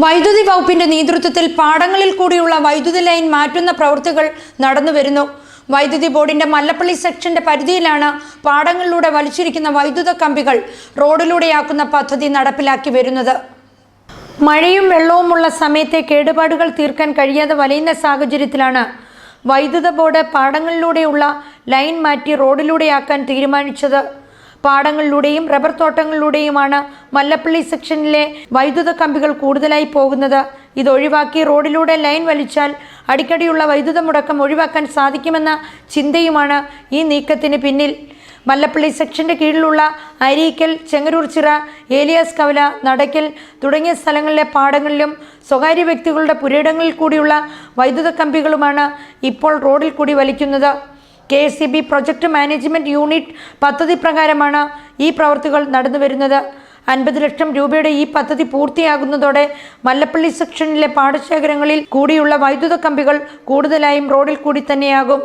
വൈദ്യുതി വകുപ്പിന്റെ നേതൃത്വത്തിൽ പാടങ്ങളിൽ കൂടിയുള്ള വൈദ്യുതി ലൈൻ മാറ്റുന്ന പ്രവൃത്തികൾ നടന്നുവരുന്നു വൈദ്യുതി ബോർഡിന്റെ മല്ലപ്പള്ളി സെക്ഷന്റെ പരിധിയിലാണ് പാടങ്ങളിലൂടെ വലിച്ചിരിക്കുന്ന വൈദ്യുത കമ്പികൾ റോഡിലൂടെയാക്കുന്ന പദ്ധതി നടപ്പിലാക്കി വരുന്നത്. മഴയും വെള്ളവുമുള്ള സമയത്തെ കേടുപാടുകൾ തീർക്കാൻ കഴിയാതെ വലയുന്ന സാഹചര്യത്തിലാണ് വൈദ്യുത ബോർഡ് പാടങ്ങളിലൂടെയുള്ള ലൈൻ മാറ്റി റോഡിലൂടെയാക്കാൻ തീരുമാനിച്ചത്. പാടങ്ങളിലൂടെയും റബ്ബർ തോട്ടങ്ങളിലൂടെയുമാണ് മല്ലപ്പള്ളി സെക്ഷനിലെ വൈദ്യുത കമ്പികൾ കൂടുതലായി പോകുന്നത്. ഇതൊഴിവാക്കി റോഡിലൂടെ ലൈൻ വലിച്ചാൽ അടിക്കടിയുള്ള വൈദ്യുത മുടക്കം ഒഴിവാക്കാൻ സാധിക്കുമെന്ന ചിന്തയുമാണ് ഈ നീക്കത്തിന് പിന്നിൽ. മല്ലപ്പള്ളി സെക്ഷന്റെ കീഴിലുള്ള അരീക്കൽ ചെങ്ങരൂർ ചിറ ഏലിയാസ് കവല നടയ്ക്കൽ തുടങ്ങിയ സ്ഥലങ്ങളിലെ പാടങ്ങളിലും സ്വകാര്യ വ്യക്തികളുടെ പുരയിടങ്ങളിൽ കൂടിയുള്ള വൈദ്യുത കമ്പികളുമാണ് ഇപ്പോൾ റോഡിൽ കൂടി വലിക്കുന്നത്. K S C B project management unit പദ്ധതി പ്രകാരമാണ് ഈ പ്രവൃത്തികൾ നടന്നു വരുന്നത്. അൻപത് ലക്ഷം രൂപയുടെ ഈ പദ്ധതി പൂർത്തിയാകുന്നതോടെ മല്ലപ്പള്ളി സെക്ഷനിലെ പാടശേഖരങ്ങളിൽ കൂടിയുള്ള വൈദ്യുത കമ്പികൾ കൂടുതലായും റോഡിൽ കൂടി തന്നെയാകും.